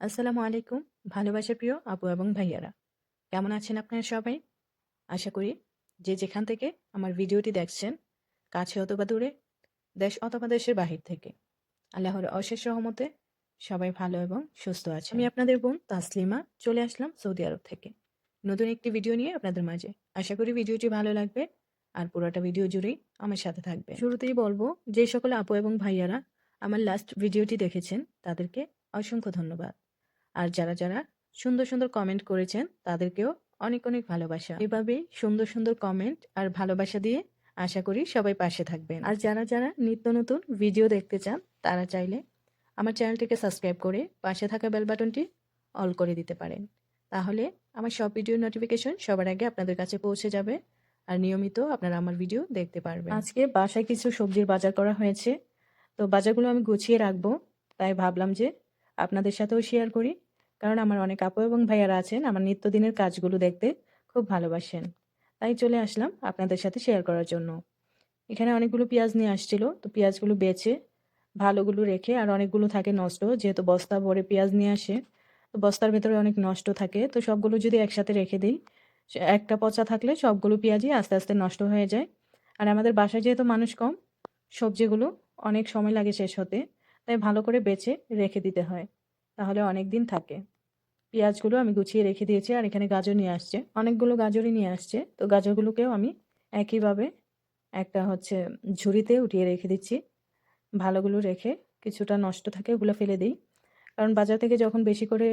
আসসালামু আলাইকুম। ভালোবাসার প্রিয় আপু এবং ভাইয়ারা। কেমন আছেন আপনারা সবাই? আশা করি যে যেখান থেকে আমার ভিডিওটি দেখছেন, কাছে অথবা দূরে, দেশ অথবা দেশের বাহির থেকে, আল্লাহর অশেষ সহমতে সবাই ভালো এবং সুস্থ আছে আমি আপনাদের বোন তাসলিমা চলে আসলাম সৌদি আরব থেকে। নতুন একটি ভিডিও নিয়ে আপনাদের মাঝে। আশা করি ভিডিওটি ভালো লাগবে আর পুরোটা ভিডিও জুড়েই আমার সাথে থাকবে শুরুতেই বলব যে সকল আপু এবং ভাইয়ারা আমার লাস্ট ভিডিওটি দেখেছেন, তাদেরকে অসংখ্য ধন্যবাদ। আর যারা যারা সুন্দর সুন্দর কমেন্ট করেছেন, তাদেরকেও অনেক অনেক ভালোবাসা। এভাবেই সুন্দর সুন্দর কমেন্ট আর ভালোবাসা দিয়ে আশা করি সবাই পাশে থাকবেন। আর যারা যারা নিত্য নতুন ভিডিও দেখতে চান, তারা চাইলে আমার চ্যানেলটিকে সাবস্ক্রাইব করে পাশে থাকা বেল বাটনটি অল করে দিতে পারেন। তাহলে আমার সব ভিডিওর নোটিফিকেশন সবার আগে আপনাদের কাছে পৌঁছে যাবে আর নিয়মিত আপনারা আমার ভিডিও দেখতে পারবেন। আজকে বাসায় কিছু সবজির বাজার করা হয়েছে, তো বাজারগুলো আমি গুছিয়ে রাখব, তাই ভাবলাম যে আপনাদের সাথেও শেয়ার করি। কারণ আমার অনেক আপু এবং ভাইয়ারা আছেন, আমার নিত্যদিনের কাজগুলো দেখতে খুব ভালোবাসেন। তাই চলে আসলাম আপনাদের সাথে শেয়ার করার জন্য। এখানে অনেকগুলো পেঁয়াজ নিয়ে আসছিল, তো পেঁয়াজগুলো বেছে ভালোগুলো রেখে আর অনেকগুলো থাকে নষ্ট, যেহেতু বস্তা ভরে পেঁয়াজ নিয়ে আসে, তো বস্তার ভেতরে অনেক নষ্ট থাকে, তো সবগুলো যদি একসাথে রেখে দিই একটা পচা থাকলে সবগুলো পেঁয়াজই আস্তে আস্তে নষ্ট হয়ে যায়। আর আমাদের বাসায় যেহেতু মানুষ কম, সবজিগুলো অনেক সময় লাগে শেষ হতে, তাই ভালো করে বেছে রেখে দিতে হয়। তাহলে অনেক দিন থাকে। পেঁয়াজগুলো আমি গুছিয়ে রেখে দিয়েছি আর এখানে গাজর নিয়ে আসছে। অনেকগুলো গাজরই নিয়ে আসছে। তো গাজরগুলোকেও আমি একইভাবে একটা হচ্ছে ঝুড়িতে উঠিয়ে রেখে দিচ্ছি। ভালোগুলো রেখে কিছুটা নষ্ট থাকে ওগুলো ফেলে দিই। কারণ বাজার থেকে যখন বেশি করে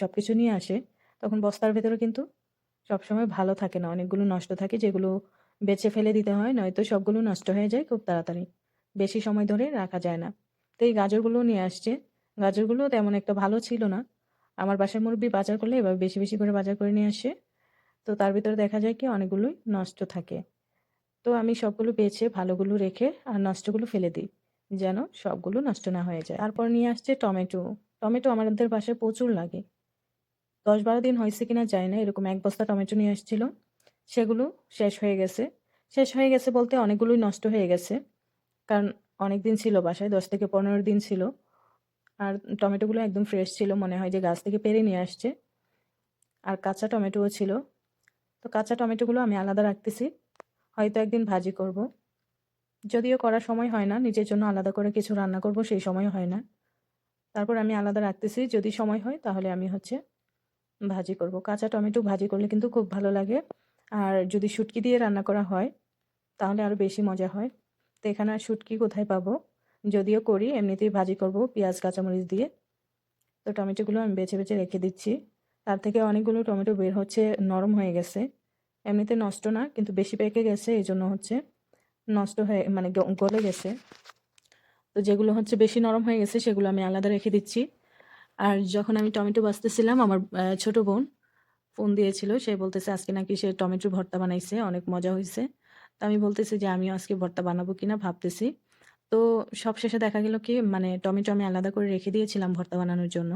সব কিছু নিয়ে আসে, তখন বস্তার ভেতরে কিন্তু সবসময় ভালো থাকে না। অনেকগুলো নষ্ট থাকে যেগুলো বেছে ফেলে দিতে হয়, নয়তো সবগুলো নষ্ট হয়ে যায় খুব তাড়াতাড়ি। বেশি সময় ধরে রাখা যায় না। তো এই গাজরগুলো নিয়ে আসছে। গাজরগুলো তেমন একটা ভালো ছিল না। আমার বাসার মুরব্বি বাজার করলে এবার বেশি বেশি করে বাজার করে নিয়ে আসে। তো তার ভিতরে দেখা যায় কি অনেকগুলোই নষ্ট থাকে। তো আমি সবগুলো বেছে ভালোগুলো রেখে আর নষ্টগুলো ফেলে দিই, যেন সবগুলো নষ্ট না হয়ে যায়। তারপর নিয়ে আসছে টমেটো। টমেটো আমাদের বাসায় প্রচুর লাগে। দশ বারো দিন হয়েছে কিনা যায় না, এরকম এক বস্তা টমেটো নিয়ে আসছিল। সেগুলো শেষ হয়ে গেছে। শেষ হয়ে গেছে বলতে অনেকগুলোই নষ্ট হয়ে গেছে। কারণ অনেক দিন ছিল বাসায়, দশ থেকে পনেরো দিন ছিল। আর টমেটোগুলো একদম ফ্রেশ ছিল, মনে হয় যে গাছ থেকে পেরে নিয়ে আসছে। আর কাঁচা টমেটোও ছিল। তো কাঁচা টমেটোগুলো আমি আলাদা রাখতেছি। হয়তো একদিন ভাজি করব। যদিও করার সময় হয় না, নিজের জন্য আলাদা করে কিছু রান্না করব, সেই সময় হয় না। তারপর আমি আলাদা রাখতেছি, যদি সময় হয় তাহলে আমি হচ্ছে ভাজি করব। কাঁচা টমেটো ভাজি করলে কিন্তু খুব ভালো লাগে। আর যদি শুটকি দিয়ে রান্না করা হয়, তাহলে আরও বেশি মজা হয়। তো এখানে আর শুটকি কোথায় পাবো? যদিও করি, এমনিতেই ভাজি করব পেঁয়াজ, কাঁচামরিচ দিয়ে। তো টমেটোগুলো আমি বেছে বেছে রেখে দিচ্ছি। তার থেকে অনেকগুলো টমেটো বের হচ্ছে, নরম হয়ে গেছে। এমনিতে নষ্ট না, কিন্তু বেশি পেকে গেছে, এই জন্য হচ্ছে নষ্ট হয়ে মানে গলে গেছে। তো যেগুলো হচ্ছে বেশি নরম হয়ে গেছে, সেগুলো আমি আলাদা রেখে দিচ্ছি। আর যখন আমি টমেটো বাঁচতেছিলাম আমার ছোট বোন ফোন দিয়েছিল। সে বলতেছে, আজকে নাকি সে টমেটোর ভর্তা বানাইছে, অনেক মজা হয়েছে তো আমি বলতেছি যে, আমিও আজকে ভর্তা বানাবো কিনা ভাবতেছি। তো সবশেষে দেখা গেল কি মানে টমেটো আমি আলাদা করে রেখে দিয়েছিলাম ভর্তা বানানোর জন্য।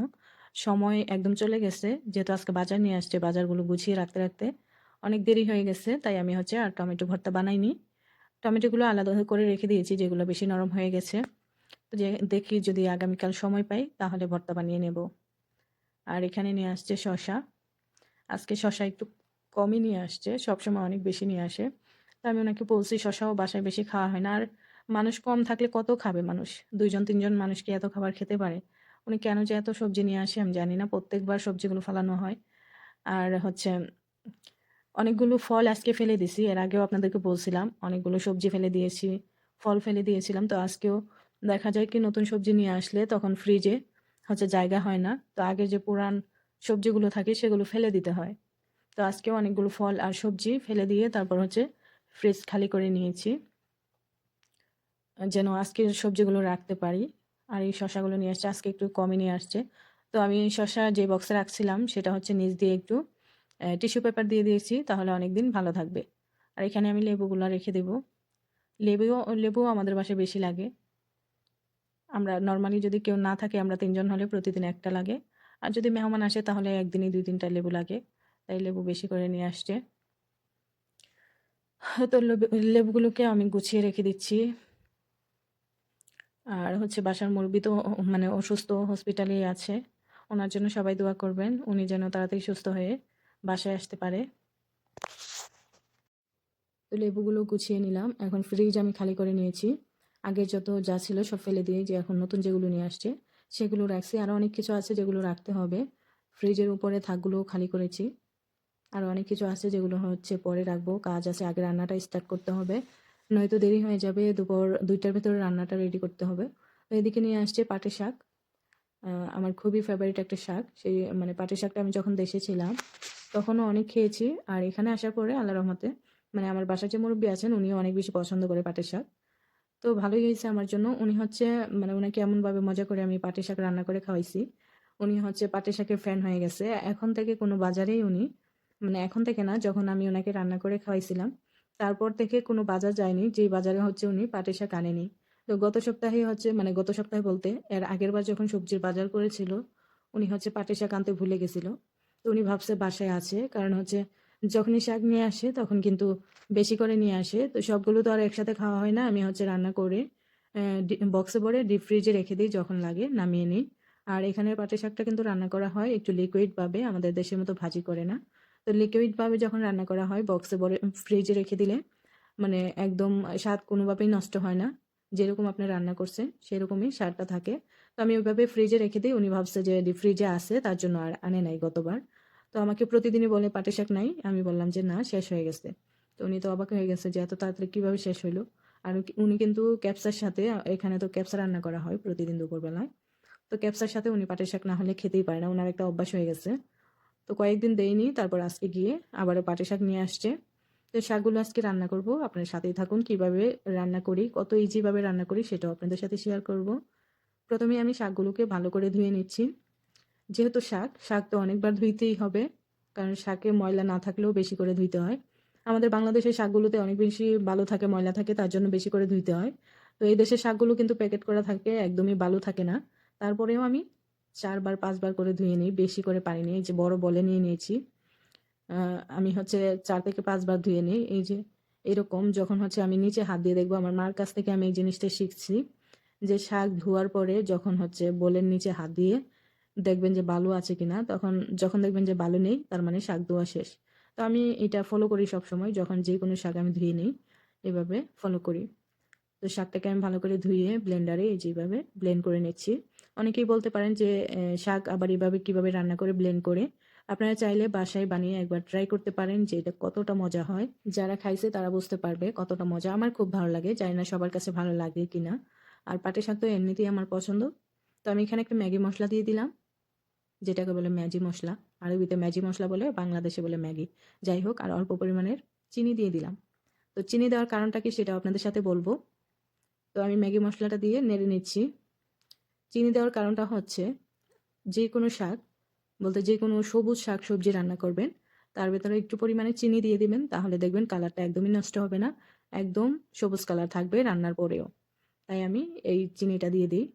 সময় একদম চলে গেছে, যেহেতু আজকে বাজার নিয়ে আসছে, বাজারগুলো গুছিয়ে রাখতে রাখতে অনেক দেরি হয়ে গেছে, তাই আমি হচ্ছে আর টমেটো ভর্তা বানাইনি। টমেটোগুলো আলাদা করে রেখে দিয়েছি, যেগুলো বেশি নরম হয়ে গেছে। তো যে দেখি যদি আগামীকাল সময় পাই, তাহলে ভর্তা বানিয়ে নেব। আর এখানে নিয়ে আসছে শশা আজকে শশা একটু কমই নিয়ে আসছে, সবসময় অনেক বেশি নিয়ে আসে। তো আমি ওনাকে বলছি শশাও বাসায় বেশি খাওয়া হয় না। আর মানুষ কম থাকলে কত খাবে মানুষ? দুইজন, তিনজন মানুষ কি এত খাবার খেতে পারে? উনি কেন যে এত সবজি নিয়ে আসে আমি জানি না, প্রত্যেকবার সবজিগুলো ফেলানো হয়। আর হচ্ছে, অনেকগুলো ফল আজকে ফেলে দিছি, এর আগেও আপনাদেরকে বলছিলাম, অনেকগুলো সবজি ফেলে দিয়েছি, ফল ফেলে দিয়েছিলাম, তো আজকেও দেখা যায় কি নতুন সবজি নিয়ে আসলে তখন ফ্রিজে হচ্ছে জায়গা হয় না, তো আগে যে পুরান সবজিগুলো থাকে সেগুলো ফেলে দিতে হয়। তো আজকেও অনেকগুলো ফল আর সবজি ফেলে দিয়ে তারপর হচ্ছে ফ্রিজ খালি করে নিয়েছি। যেন আজকের সবজিগুলো রাখতে পারি। আর এই শশাগুলো নিয়ে আসছে, আজকে একটু কমই নিয়ে আসছে। তো আমি শশা যে বক্সে রাখছিলাম, সেটা হচ্ছে নিচ দিয়ে একটু টিস্যু পেপার দিয়ে দিয়েছি, তাহলে অনেক দিন ভালো থাকবে। আর এখানে আমি লেবুগুলো রেখে দেব। লেবুও লেবুও আমাদের বাসায় বেশি লাগে। আমরা নর্মালি যদি কেউ না থাকে, আমরা তিনজন হলে প্রতিদিন একটা লাগে। আর যদি মেহমান আসে, তাহলে একদিনই দুই তিনটা লেবু লাগে। তাই লেবু বেশি করে নিয়ে আসছে। তো লেবু, লেবুগুলোকে আমি গুছিয়ে রেখে দিচ্ছি। আর হচ্ছে বাসার মুরগি তো মানে অসুস্থ হসপিটালেই আছে। ওনার জন্য সবাই দোয়া করবেন, উনি যেন তাড়াতাড়ি সুস্থ হয়ে বাসায় আসতে পারে। তো লেবুগুলো গুছিয়ে নিলাম। এখন ফ্রিজ আমি খালি করে নিয়েছি। আগের যত যা ছিল সব ফেলে দিয়ে যে এখন নতুন যেগুলো নিয়ে আসছে, সেগুলো রাখছি। আরও অনেক কিছু আছে যেগুলো রাখতে হবে। ফ্রিজের উপরে থাকগুলোও খালি করেছি। আর অনেক কিছু আছে যেগুলো হচ্ছে পরে রাখব। কাজ আছে, আগে রান্নাটা স্টার্ট করতে হবে। নয়তো দেরি হয়ে যাবে, দুপুর দুইটার ভেতরে রান্নাটা রেডি করতে হবে। তো এদিকে নিয়ে আসছে পাটের শাক। আমার খুবই ফেভারিট একটা শাক। সেই মানে পাটের শাকটা আমি যখন দেশে ছিলাম, তখনও অনেক খেয়েছি। আর এখানে আসার পরে আল্লাহ রহমতে মানে আমার বাসার যে মুরব্বী আছেন, উনিও অনেক বেশি পছন্দ করে পাটের শাক। তো ভালোই হয়েছে আমার জন্য। উনি হচ্ছে মানে ওনাকে এমনভাবে মজা করে আমি পাটের শাক রান্না করে খাওয়াইছি। উনি হচ্ছে পাটের শাকের ফ্যান হয়ে গেছে। এখন থেকে কোনো বাজারেই উনি মানে এখন থেকে না, যখন আমি ওনাকে রান্না করে খাওয়াইছিলাম তারপর থেকে কোনো বাজার যায়নি, যেই বাজারে হচ্ছে উনি পাটের শাক আনেনি। তো গত সপ্তাহে হচ্ছে মানে গত সপ্তাহে বলতে, এর আগের বার যখন সবজির বাজার করেছিল, উনি হচ্ছে পাটের শাক আনতে ভুলে গেছিল। তো উনি ভাবছে বাসায় আছে, কারণ হচ্ছে যখনই শাক নিয়ে আসে, তখন কিন্তু বেশি করে নিয়ে আসে। তো সবগুলো তো আর একসাথে খাওয়া হয় না, আমি হচ্ছে রান্না করে বক্সে ভরে ডিপ ফ্রিজে রেখে দিই যখন লাগে, নামিয়ে নিই। আর এখানের পাটের শাকটা কিন্তু রান্না করা হয় একটু লিকুইডভাবে আমাদের দেশের মতো ভাজি করে না। তো লিকুইডভাবে যখন রান্না করা হয় বক্সে ভরে ফ্রিজে রেখে দিলে মানে একদম স্বাদ কোনোভাবেই নষ্ট হয় না। যেরকম আপনি রান্না করছেন, সেরকমই স্বাদটা থাকে। তো আমি ওইভাবে ফ্রিজে রেখে দিই। উনি ভাবছে যে ফ্রিজে আছে, তার জন্য আর আনে নাই গতবার। তো আমাকে প্রতিদিনই বলে পাটি শাক নাই? আমি বললাম যে, না, শেষ হয়ে গেছে। তো উনি তো অবাক হয়ে গেছে যে, এত তাড়াতাড়ি কীভাবে শেষ হইল? আর উনি কিন্তু ক্যাপসার সাথে, এখানে তো ক্যাপসা রান্না করা হয় প্রতিদিন দুপুরবেলায়। তো ক্যাপসার সাথে উনি পাটের শাক না হলে খেতেই পারে না। ওনার একটা অভ্যাস হয়ে গেছে। তো কয়েকদিন দেয়নি, তারপর আজকে গিয়ে আবারও পাটে শাক নিয়ে আসছে। তো শাকগুলো আজকে রান্না করব, আপনার সাথেই থাকুন কীভাবে রান্না করি, কত ইজিভাবে রান্না করি সেটাও আপনাদের সাথে শেয়ার করব। প্রথমে আমি শাকগুলোকে ভালো করে ধুয়ে নিচ্ছি। যেহেতু শাক শাক তো অনেকবার ধুইতেই হবে, কারণ শাকে ময়লা না থাকলেও বেশি করে ধুইতে হয়। আমাদের বাংলাদেশের শাকগুলোতে অনেক বেশি ভালো থাকে, ময়লা থাকে, তার জন্য বেশি করে ধুইতে হয়। তো এই দেশের শাকগুলো কিন্তু প্যাকেট করা থাকে, একদমই ভালো থাকে না। তারপরেও আমি চারবার, পাঁচবার করে ধুয়ে নিই, বেশি করে পানি নিয়ে যে বড় বলে নিয়ে নিয়েছি। আমি হচ্ছে চার থেকে পাঁচবার ধুয়ে নিই, এই যে এরকম। যখন হচ্ছে আমি নিচে হাত দিয়ে দেখব, আমার মার কাছ থেকে আমি এই জিনিসটা শিখছি যে শাক ধোয়ার পরে যখন হচ্ছে বোলের নিচে হাত দিয়ে দেখবেন যে বালু আছে কিনা, তখন যখন দেখবেন যে বালু নেই, তার মানে শাক ধোয়া শেষ। তো আমি এটা ফলো করি সব সময় যখন যে কোনো শাক আমি ধুয়ে নিই, এভাবে ফলো করি। তো শাকটাকে আমি ভালো করে ধুয়ে ব্লেন্ডারে এই যেভাবে ব্লেন্ড করে নিচ্ছি। অনেকেই বলতে পারেন যে শাক আবার এভাবে কীভাবে রান্না করে ব্লেন্ড করে আপনারা চাইলে বাসায় বানিয়ে একবার ট্রাই করতে পারেন যে, এটা কতটা মজা হয়। যারা খাইছে তারা বুঝতে পারবে কতটা মজা। আমার খুব ভালো লাগে, জানি না সবার কাছে ভালো লাগে কিনা। আর পাটি শাক তো এমনিতেই আমার পছন্দ। তো আমি এখানে একটা ম্যাগি মশলা দিয়ে দিলাম, যেটাকে বলে ম্যাজি মশলা। আরবিতে ম্যাজি মশলা বলে, বাংলাদেশে বলে ম্যাগি। যাই হোক, আর অল্প পরিমাণের চিনি দিয়ে দিলাম। তো চিনি দেওয়ার কারণটা কি সেটা আপনাদের সাথে বলব। তো আমি ম্যাগি মশলাটা দিয়ে নেড়ে নিচ্ছি। চিনি দেওয়ার কারণটা হচ্ছে যে কোনো শাক, বলতে যে কোনো সবুজ শাক সবজি রান্না করবেন, তার ভেতরে একটু পরিমাণে চিনি দিয়ে দিবেন, তাহলে দেখবেন কালারটা একদমই নষ্ট হবে না, একদম সবুজ কালার থাকবে রান্নার পরেও। তাই আমি এই চিনিটা দিয়ে দিই।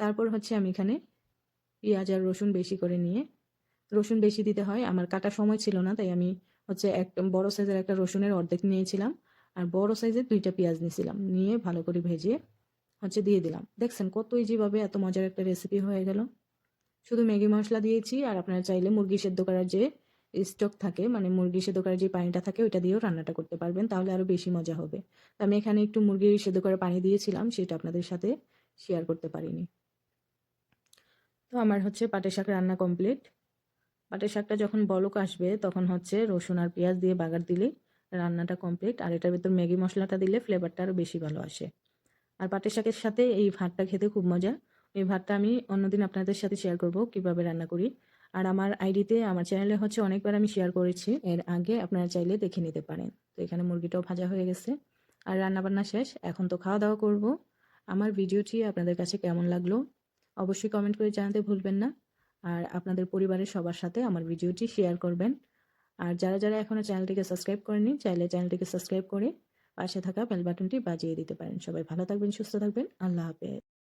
তারপর হচ্ছে আমি এখানে পেঁয়াজ আর রসুন বেশি করে নিয়ে, রসুন বেশি দিতে হয়, আমার কাটা সময় ছিল না, তাই আমি হচ্ছে এক বড় সাইজের একটা রসুনের অর্ধেক নিয়েছিলাম, আর বড় সাইজের দুইটা পেঁয়াজ নিয়েছিলাম, নিয়ে ভালো করে ভেজে হচ্ছে দিয়ে দিলাম। দেখছেন কত ইজিভাবে এত মজার একটা রেসিপি হয়ে গেল। শুধু ম্যাগি মশলা দিয়েছি আর আপনারা চাইলে মুরগি সেদ্ধ করার যে স্টক থাকে মানে মুরগি সেদ্ধ করার যে পানিটা থাকে, ওইটা দিয়েও রান্নাটা করতে পারবেন, তাহলে আরও বেশি মজা হবে। তো আমি এখানে একটু মুরগি সেদ্ধ করার পানি দিয়েছিলাম, সেটা আপনাদের সাথে শেয়ার করতে পারিনি। তো আমার হচ্ছে পাটের শাক রান্না কমপ্লিট পাটের শাকটা যখন বলক আসবে, তখন হচ্ছে রসুন আর পেঁয়াজ দিয়ে বাগার দিলে রান্নাটা কমপ্লিট আর এটার ভিতর ম্যাগি মশলাটা দিলে ফ্লেভারটা আরও বেশি ভালো আসে। আর পাটের শাকের সাথে এই ভাতটা খেতে খুব মজা। এই ভাতটা আমি অন্যদিন আপনাদের সাথে শেয়ার করব কীভাবে রান্না করি। আর আমার আইডিতে আমার চ্যানেলে হচ্ছে অনেকবার আমি শেয়ার করেছি। এর আগে আপনারা চাইলে দেখে নিতে পারেন। তো এখানে মুরগিটাও ভাজা হয়ে গেছে। আর রান্নাবান্না শেষ। এখন তো খাওয়া দাওয়া করব। আমার ভিডিওটি আপনাদের কাছে কেমন লাগল? অবশ্যই কমেন্ট করে জানাতে ভুলবেন না। আর আপনাদের পরিবারের সবার সাথে আমার ভিডিওটি শেয়ার করবেন। আর যারা যারা এখনও চ্যানেলটিকে সাবস্ক্রাইব করেনি চাইলে চ্যানেলটিকে সাবস্ক্রাইব করে পাশে থাকা বেল বাটনটি বাজিয়ে দিতে পারেন। সবাই ভালো থাকবেন সুস্থ থাকবেন। আল্লাহ হাফেজ।